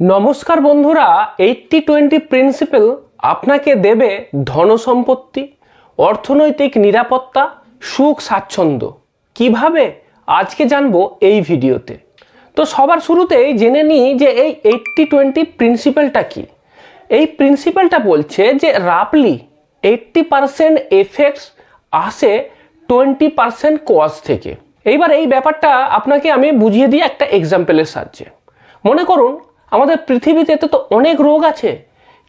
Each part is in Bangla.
নমস্কার বন্ধুরা এইটটি টোয়েন্টি প্রিন্সিপাল আপনাকে দেবে ধনসম্পত্তি, অর্থনৈতিক নিরাপত্তা, সুখ স্বাচ্ছন্দ্য। কীভাবে? আজকে জানব এই ভিডিওতে। তো সবার শুরুতেই জেনে নিই যে এই এইটটি টোয়েন্টি প্রিন্সিপালটা কি। এই প্রিন্সিপালটা বলছে যে রাফলি এইটটি পারসেন্ট এফেক্টস আসে টোয়েন্টি পারসেন্ট কজ থেকে। এইবার এই ব্যাপারটা আপনাকে আমি বুঝিয়ে দিই একটা এক্সাম্পলের সাহায্যে। মনে করুন আমাদের পৃথিবীতে তো অনেক রোগ আছে,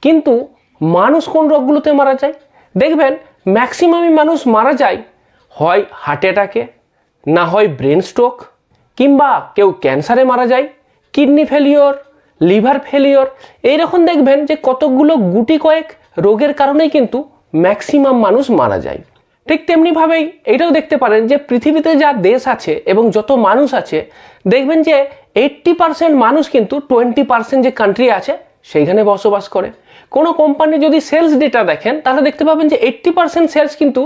কিন্তু মানুষ কোন রোগগুলোতে মারা যায়? দেখবেন ম্যাক্সিমামই মানুষ মারা যায় হয় হার্ট অ্যাটাকে না হয় ব্রেন স্ট্রোক কিংবা কেউ ক্যান্সারে মারা যায় কিডনি ফেলিওর লিভার ফেলিওর এইরকম দেখবেন যে কতকগুলো গুটি কয়েক রোগের কারণেই কিন্তু ম্যাক্সিমাম মানুষ মারা যায়। ঠিক তেমনিভাবেই এটাও দেখতে পারেন যে পৃথিবীতে যা দেশ আছে এবং যত মানুষ আছে, দেখবেন যে এইট্টি পার্সেন্ট মানুষ কিন্তু টোয়েন্টি পার্সেন্ট যে কান্ট্রি আছে, সেইখানে বসবাস করে। কোনো কোম্পানি যদি সেলস ডেটা দেখেন, তাহলে দেখতে পাবেন যে এইট্টি পার্সেন্ট সেলস কিন্তু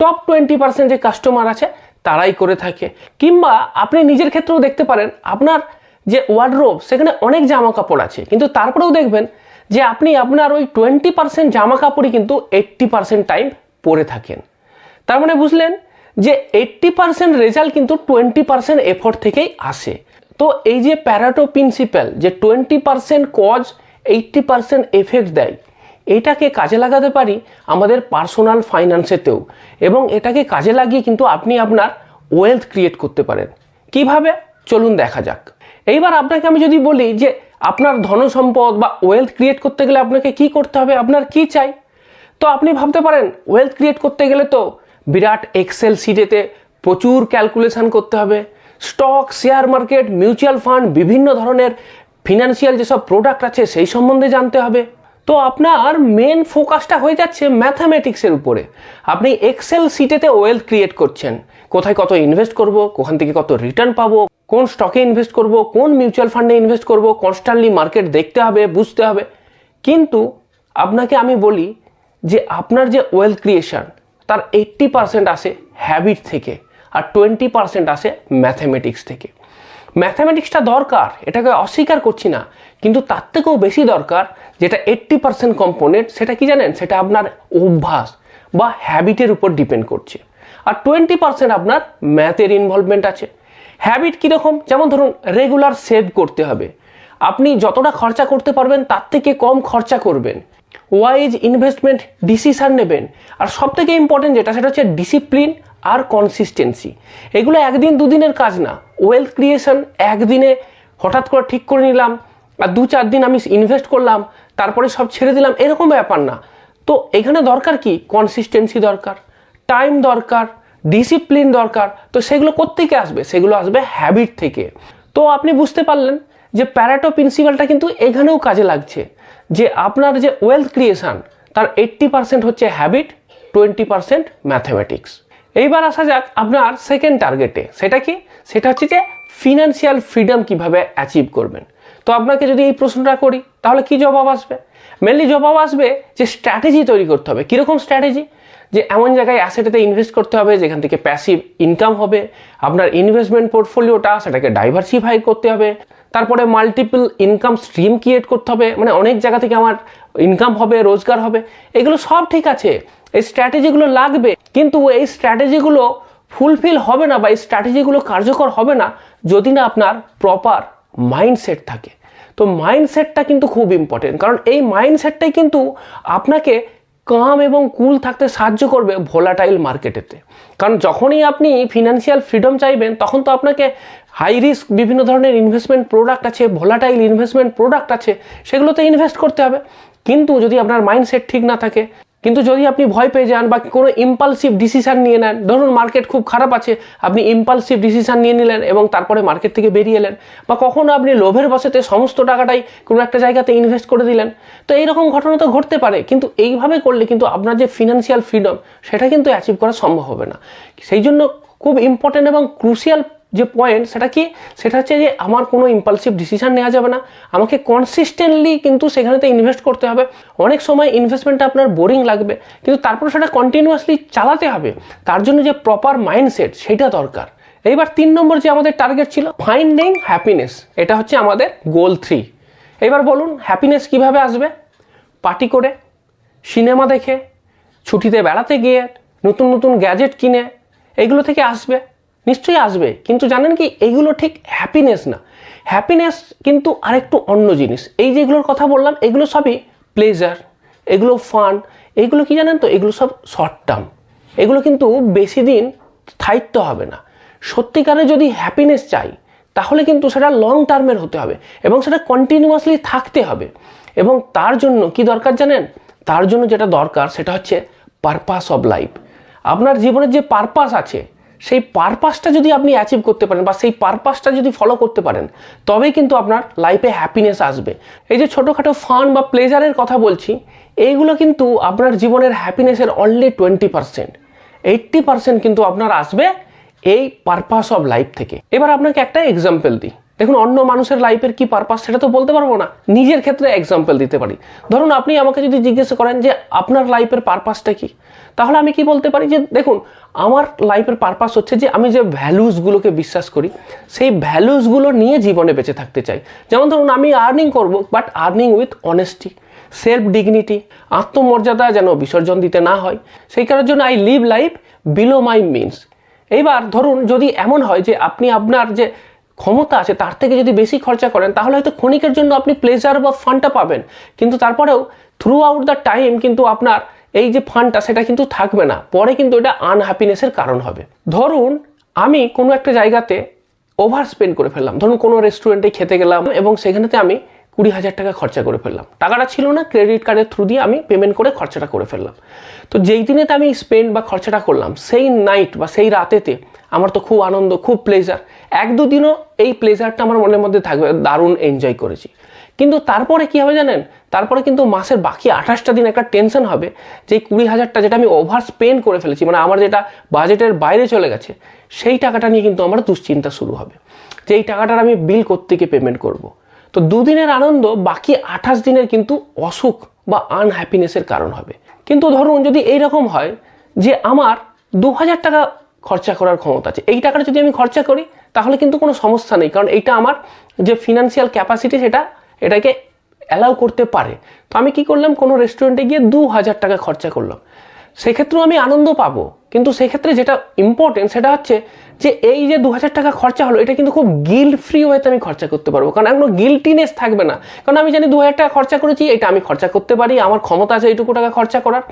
টপ টোয়েন্টি পার্সেন্ট যে কাস্টমার আছে, তারাই করে থাকে। কিংবা আপনি নিজের ক্ষেত্রেও দেখতে পারেন, আপনার যে ওয়ার্ডরোব সেখানে অনেক জামা কাপড় আছে। কিন্তু তারপরেও দেখবেন যে আপনি আপনার ওই টোয়েন্টি পার্সেন্ট জামা কাপড়ই কিন্তু এইট্টি পার্সেন্ট টাইম পরে থাকেন। তার মানে বুঝলেন যে এইট্টি পার্সেন্ট রেজাল্ট কিন্তু টোয়েন্টি পার্সেন্ট এফোর্ট থেকেই আসে। তো এই যে প্যারাটো প্রিন্সিপাল যে twenty percent cause eighty percent effect দেয়, এটাকে কাজে লাগাতে পারি আমাদের পার্সোনাল ফাইন্যান্সেতেও এবং এটাকে কাজে লাগিয়ে কিন্তু আপনি আপনার ওয়েলথ ক্রিয়েট করতে পারেন। কীভাবে? চলুন দেখা যাক। এইবার আপনাকে আমি যদি বলি যে আপনার ধনসম্পদ বা ওয়েলথ ক্রিয়েট করতে গেলে আপনাকে কি করতে হবে, আপনার কি চাই? তো আপনি ভাবতে পারেন ওয়েলথ ক্রিয়েট করতে গেলে তো বিরাট এক্সেল সিটেতে প্রচুর ক্যালকুলেশন করতে হবে। Stock, share market, mutual fund, বিভিন্ন ধরনের ফিনান্সিয়াল যেসব প্রোডাক্ট আছে সেই সম্বন্ধে জানতে হবে। তো আপনার মেন ফোকাসটা হয়ে যাচ্ছে ম্যাথামেটিক্সের উপরে। আপনি এক্সেল সিটেতে ওয়েলথ ক্রিয়েট করছেন। কোথায় কত ইনভেস্ট করব, কোখান থেকে কত রিটার্ন পাবো, কোন স্টকে ইনভেস্ট করব, কোন মিউচুয়াল ফান্ডে ইনভেস্ট করব কনস্ট্যান্টলি মার্কেট দেখতে হবে, বুঝতে হবে। কিন্তু আপনাকে আমি বলি যে আপনার যে ওয়েলথ ক্রিয়েশন তার এইট্টি পার্সেন্ট আসে হ্যাবিট থেকে। আর টোয়েন্টি পার্সেন্ট আসে ম্যাথামেটিক্স থেকে। ম্যাথামেটিক্সটা দরকার, এটাকে অস্বীকার করছি না, কিন্তু তার থেকেও বেশি দরকার যেটা এইট্টি পার্সেন্ট কম্পোনেন্ট সেটা কি জানেন? সেটা আপনার অভ্যাস বা হ্যাবিটের উপর ডিপেন্ড করছে। আর টোয়েন্টি পার্সেন্ট আপনার ম্যাথের ইনভলভমেন্ট আছে। হ্যাবিট কীরকম যেমন ধরুন রেগুলার সেভ করতে হবে। আপনি যতটা খরচা করতে পারবেন, তার থেকে কম খরচা করবেন। ওয়াইজ ইনভেস্টমেন্ট ডিসিশন নেবেন। আর সব থেকে ইম্পর্টেন্ট যেটা, সেটা হচ্ছে ডিসিপ্লিন আর কনসিস্টেন্সি এগুলো একদিন দুদিনের কাজ না। ওয়েলথ ক্রিয়েশন একদিনে হঠাৎ করে ঠিক করে নিলাম, আর দু চার দিন আমি ইনভেস্ট করলাম, তারপরে সব ছেড়ে দিলাম, এরকম ব্যাপার না। তো এখানে দরকার কি? কনসিস্টেন্সি দরকার টাইম দরকার ডিসিপ্লিন দরকার। তো সেগুলো কোত্থেকে আসবে? সেগুলো আসবে হ্যাবিট থেকে। তো আপনি বুঝতে পারলেন যে প্যারাটো প্রিন্সিপালটা কিন্তু এখানেও কাজে লাগছে। যে আপনার যে ওয়েলথ ক্রিয়েশন তার এইট্টি পার্সেন্ট হচ্ছে হ্যাবিট টোয়েন্টি পার্সেন্ট ম্যাথামেটিক্স এইবার আসা যাক আপনার সেকেন্ড টার্গেটে সেটা কি? সেটা হচ্ছে যে ফিনান্সিয়াল ফ্রিডম কীভাবে অ্যাচিভ করবেন। তো আপনাকে যদি এই প্রশ্নটা করি, তাহলে কি জবাব আসবে? মেনলি জবাব আসবে যে স্ট্র্যাটেজি তৈরি করতে হবে। কীরকম স্ট্র্যাটেজি যে এমন জায়গায় অ্যাসেটেতে ইনভেস্ট করতে হবে, যেখান থেকে প্যাসিভ ইনকাম হবে, আপনার ইনভেস্টমেন্ট পোর্টফোলিওটা সেটাকে ডাইভার্সিফাই করতে হবে, তারপরে মাল্টিপল ইনকাম স্ট্রিম ক্রিয়েট করতে হবে মানে অনেক জায়গা থেকে আমার ইনকাম হবে, রোজগার হবে, এগুলো সব ঠিক আছে। এই স্ট্র্যাটেজিগুলো লাগবে, কিন্তু এই স্ট্র্যাটেজিগুলো ফুলফিল হবে না বা এই স্ট্র্যাটেজিগুলো কার্যকর হবে না যদি না আপনার প্রপার মাইন্ডসেট থাকে। তো মাইন্ডসেটটা কিন্তু খুব ইম্পর্টেন্ট কারণ এই মাইন্ডসেটটাই কিন্তু আপনাকে কাম এবং কুল থাকতে সাহায্য করবে ভোলাটাইল মার্কেটেতে কারণ যখনই আপনি ফিনান্সিয়াল ফ্রিডম চাইবেন, তখন তো আপনাকে হাই রিস্ক বিভিন্ন ধরনের ইনভেস্টমেন্ট প্রোডাক্ট আছে ভোলাটাইল ইনভেস্টমেন্ট প্রোডাক্ট আছে, সেগুলোতে ইনভেস্ট করতে হবে। কিন্তু যদি আপনার মাইন্ডসেট ঠিক না থাকে কিন্তু যদি আপনি ভয় পেয়ে যান বা কোনো ইম্পালসিভ ডিসিশান নিয়ে নেন, ধরুন মার্কেট খুব খারাপ আছে, আপনি ইম্পালসিভ ডিসিশান নিয়ে নিলেন এবং তারপরে মার্কেট থেকে বেরিয়ে এলেন বা কখনো আপনি লোভের বসেতে সমস্ত টাকাটাই কোনো একটা জায়গাতে ইনভেস্ট করে দিলেন, তো এইরকম ঘটনা তো ঘটতে পারে। কিন্তু এইভাবে করলে কিন্তু আপনার যে ফিনান্সিয়াল ফ্রিডম সেটা কিন্তু অ্যাচিভ করা সম্ভব হবে না। সেই জন্য খুব ইম্পর্টেন্ট এবং ক্রুশিয়াল যে পয়েন্ট সেটা কি? সেটা হচ্ছে যে আমার কোনো ইম্পালসিভ ডিসিশন নেওয়া যাবে না। আমাকে কনসিস্টেন্টলি কিন্তু সেখানেতে ইনভেস্ট করতে হবে। অনেক সময় ইনভেস্টমেন্টটা আপনার বোরিং লাগবে, কিন্তু তারপর সেটা কন্টিনিউয়াসলি চালাতে হবে। তার জন্য যে প্রপার মাইন্ডসেট সেটা দরকার। এইবার তিন নম্বর যে আমাদের টার্গেট ছিল ফাইন্ডিং হ্যাপিনেস এটা হচ্ছে আমাদের গোল থ্রি এবার বলুন হ্যাপিনেস কীভাবে আসবে? পার্টি করে সিনেমা দেখে, ছুটিতে বেড়াতে গিয়ে, নতুন নতুন গ্যাজেট কিনে, এগুলো থেকে আসবে। নিশ্চয়ই আসবে, কিন্তু জানেন কি, এইগুলো ঠিক হ্যাপিনেস না। হ্যাপিনেস কিন্তু আরেকটু অন্য জিনিস। এই যেগুলোর কথা বললাম, এগুলো সবই প্লেজার এগুলো ফান এগুলো কি জানেন তো, এগুলো সব শর্ট টার্ম এগুলো কিন্তু বেশি দিন স্থায়িত্ব হবে না। সত্যিকারে যদি হ্যাপিনেস চাই, তাহলে কিন্তু সেটা লং টার্মের হতে হবে এবং সেটা কন্টিনিউয়াসলি থাকতে হবে। এবং তার জন্য কি দরকার জানেন? তার জন্য যেটা দরকার, সেটা হচ্ছে পারপাস অফ লাইফ আপনার জীবনের যে পারপাস আছে সেই পারপাসটা যদি আপনি অ্যাচিভ করতে পারেন বা সেই পারপাসটা যদি ফলো করতে পারেন, তবেই কিন্তু আপনার লাইফে হ্যাপিনেস আসবে। এই যে ছোটোখাটো ফান বা প্লেজারের কথা বলছি, এইগুলো কিন্তু আপনার জীবনের হ্যাপিনেসের only twenty percent eighty percent কিন্তু আপনার আসবে এই পারপাস অফ লাইফ থেকে। এবার আপনাকে একটা এক্সাম্পল দিই। দেখুন, অন্য মানুষের লাইফের কি পারপাস সেটা তো বলতে পারব না। নিজের ক্ষেত্রে এক্সাম্পল দিতে পারি। ধরুন, আপনি আমাকে যদি জিজ্ঞেস করেন যে, আপনার লাইফের পারপাসটা কি? তাহলে আমি কি বলতে পারি যে, দেখুন, আমার লাইফের পারপাস হচ্ছে যে, আমি যে ভ্যালুসগুলোকে বিশ্বাস করি, সেই ভ্যালুসগুলো নিয়ে জীবনে বেঁচে থাকতে চাই। যেমন ধরুন, আমি আর্নিং করব but earning with honesty self dignity আত্মমর্যাদা যেন বিসর্জন দিতে না হয়। সেই কারণের জন্য I live life below my means এইবার ধরুন, যদি এমন হয় যে, আপনি আপনার যে ক্ষমতা আছে, তার থেকে যদি বেশি খরচা করেন, তাহলে হয়তো ক্ষণিকের জন্য আপনি প্লেজার বা ফান্ডটা পাবেন। কিন্তু তারপরেও থ্রু আউট দ্য টাইম কিন্তু আপনার এই যে ফান্ডটা সেটা কিন্তু থাকবে না। পরে কিন্তু এটা আনহ্যাপিনেসের কারণ হবে। ধরুন, আমি কোনো একটা জায়গাতে ওভার স্পেন্ড করে ফেললাম। ধরুন কোনো রেস্টুরেন্টে খেতে গেলাম এবং সেখানেতে আমি কুড়ি হাজার টাকা খরচা করে ফেললাম। টাকাটা ছিল না ক্রেডিট কার্ডের থ্রু দিয়ে আমি পেমেন্ট করে খরচাটা করে ফেললাম। তো যেই দিনেতে আমি স্পেন্ড বা খরচাটা করলাম, সেই নাইট বা সেই রাতেতে আমার তো খুব আনন্দ, খুব প্লেজার এক দুদিনও এই প্লেজারটা আমার মনের মধ্যে থাকবে, দারুণ এনজয় করেছি। কিন্তু তারপরে কি হবে জানেন? তারপরে কিন্তু মাসের বাকি আঠাশটা দিন একটা টেনশন হবে, যে কুড়ি হাজারটা যেটা আমি ওভার স্পেন্ড করে ফেলেছি মানে আমার যেটা বাজেটের বাইরে চলে গেছে, সেই টাকাটা নিয়ে কিন্তু আমার দুশ্চিন্তা শুরু হবে। যে এই টাকাটার আমি বিল কোত্থেকে পেমেন্ট করব। তো দুদিনের আনন্দ, বাকি আঠাশ দিনের কিন্তু অসুখ বা আনহ্যাপিনেসের কারণ হবে। কিন্তু ধরুন যদি এইরকম হয় যে আমার দু হাজার টাকা খরচা করার ক্ষমতা আছে, এই টাকাটা যদি আমি খরচা করি, তাহলে কিন্তু কোনো সমস্যা নেই, কারণ এইটা আমার যে ফিনান্সিয়াল ক্যাপাসিটি সেটা এটাকে অ্যালাউ করতে পারে। তো আমি কি করলাম? কোনো রেস্টুরেন্টে গিয়ে দু হাজার টাকা খরচা করলাম। সেক্ষেত্রেও আমি আনন্দ পাবো। কিন্তু সেক্ষেত্রে যেটা ইম্পর্টেন্ট সেটা হচ্ছে যে এই যে দু হাজার টাকা খরচা হলো, এটা কিন্তু খুব গিল ফ্রি ওয়েতে আমি খরচা করতে পারব। কারণ কোনো গিল্টিনেস থাকবে না। কারণ আমি জানি দু হাজার টাকা খরচা করেছি, এটা আমি খরচা করতে পারি, আমার ক্ষমতা আছে এইটুকু টাকা খরচা করার।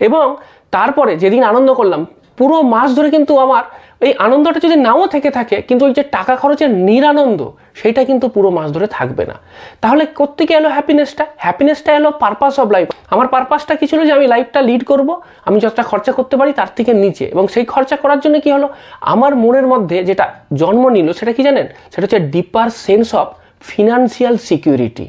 এবং তারপরে যেদিন আনন্দ করলাম, পুরো মাস ধরে কিন্তু আমার এই আনন্দটা যদি নাও থেকে থাকে, কিন্তু ওই যে টাকা খরচের নিরানন্দ সেটা কিন্তু পুরো মাস ধরে থাকবে না। তাহলে কোত্থেকে এলো হ্যাপিনেসটা হ্যাপিনেসটা এলো পারপাস অফ লাইফ আমার পারপাসটা কি ছিল যে আমি লাইফটা লিড করব, আমি যতটা খরচা করতে পারি তার থেকে নিচে। এবং সেই খরচা করার জন্য কি হলো? আমার মনের মধ্যে যেটা জন্ম নিল, সেটা কি জানেন? সেটা হচ্ছে deeper sense of financial security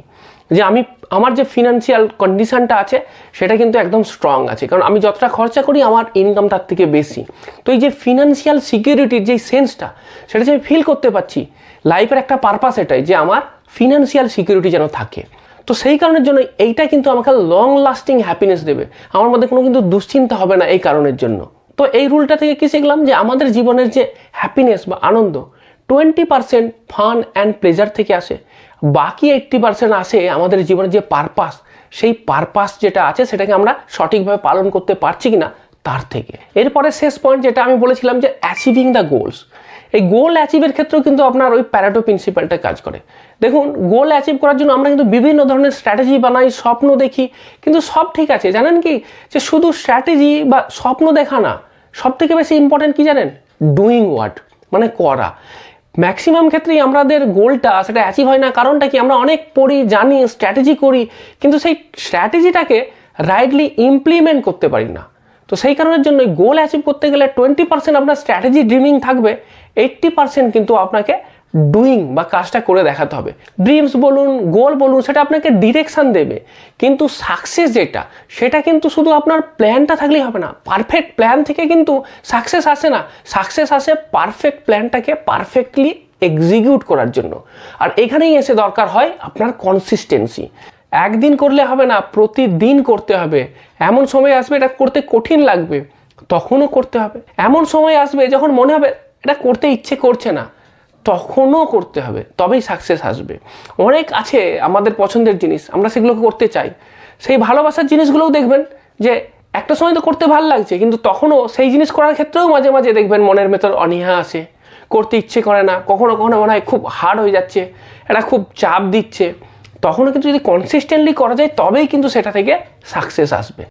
যে আমি আমার যে ফিনান্সিয়াল কন্ডিশনটা আছে, সেটা কিন্তু একদম স্ট্রং আছে। কারণ আমি যতটা খরচা করি, আমার ইনকাম তার থেকে বেশি। তো এই যে ফিনান্সিয়াল সিকিউরিটির যে সেন্সটা সেটা যে আমি ফিল করতে পারছি লাইফের একটা পারপাস এটাই যে আমার ফিনান্সিয়াল সিকিউরিটি যেন থাকে। তো সেই কারণের জন্য এইটা কিন্তু আমাকে লং লাস্টিং হ্যাপিনেস দেবে। আমার মধ্যে কোনো কিন্তু দুশ্চিন্তা হবে না এই কারণের জন্য। তো এই রুলটা থেকে কি শিখলাম যে আমাদের জীবনের যে হ্যাপিনেস বা আনন্দ twenty percent fun and pleasure থেকে আসে। বাকি এইট্টি পার্সেন্ট আসে আমাদের জীবনের যে পারপাস সেই পারপাস যেটা আছে সেটাকে আমরা সঠিকভাবে পালন করতে পারছি কি না তার থেকে। এরপরে শেষ পয়েন্ট যেটা আমি বলেছিলাম যে অ্যাচিভিং দ্য গোলস এই গোল অ্যাচিভের ক্ষেত্রেও কিন্তু আপনার ওই প্যারাটো প্রিন্সিপালটা কাজ করে। দেখুন গোল অ্যাচিভ করার জন্য আমরা কিন্তু বিভিন্ন ধরনের স্ট্র্যাটেজি বানাই, স্বপ্ন দেখি। কিন্তু সব ঠিক আছে, জানেন কি? যে শুধু স্ট্র্যাটেজি বা স্বপ্ন দেখা না সব থেকে বেশি ইম্পর্টেন্ট কি জানেন? ডুইং ওয়াট মানে করা। ম্যাক্সিমাম ক্ষেত্রেই আমাদের গোলটা সেটা অ্যাচিভ হয় না। কারণটা কি? আমরা অনেক পড়ি, জানি স্ট্র্যাটেজি করি, কিন্তু সেই স্ট্র্যাটেজিটাকে রাইটলি ইমপ্লিমেন্ট করতে পারি না। তো সেই কারণের জন্য গোল অ্যাচিভ করতে গেলে টোয়েন্টি পার্সেন্ট আপনার স্ট্র্যাটেজি ড্রিমিং থাকবে এইট্টি পার্সেন্ট কিন্তু আপনাকে ডুইং বা কাজটা করে দেখাতে হবে। ড্রিমস বলুন গোল বলুন, সেটা আপনাকে ডিরেকশান দেবে। কিন্তু সাকসেস যেটা, সেটা কিন্তু শুধু আপনার প্ল্যানটা থাকলেই হবে না। পারফেক্ট প্ল্যান থেকে কিন্তু সাকসেস আসে না। সাকসেস আসে পারফেক্ট প্ল্যানটাকে পারফেক্টলি এক্সিকিউট করার জন্য। আর এখানেই এসে দরকার হয় আপনার কনসিস্টেন্সি একদিন করলে হবে না, প্রতিদিন করতে হবে। এমন সময় আসবে, এটা করতে কঠিন লাগবে, তখনও করতে হবে। এমন সময় আসবে যখন মনে হবে, এটা করতে ইচ্ছে করছে না। তখনও করতে হবে, তবেই সাকসেস আসবে। অনেক আছে আমাদের পছন্দের জিনিস, আমরা সেগুলোকে করতে চাই। সেই ভালোবাসার জিনিসগুলোও দেখবেন যে একটা সময় তো করতে ভালো লাগছে, কিন্তু তখনও সেই জিনিস করার ক্ষেত্রেও মাঝে মাঝে দেখবেন মনের ভেতর অনীহা আসে। করতে ইচ্ছে করে না, কখনো কখনো মনে হয় খুব হার্ড হয়ে যাচ্ছে এটা খুব চাপ দিচ্ছে। তখনও কিন্তু যদি কনসিস্টেন্টলি করা যায়, তবেই কিন্তু সেটা থেকে সাকসেস আসবে।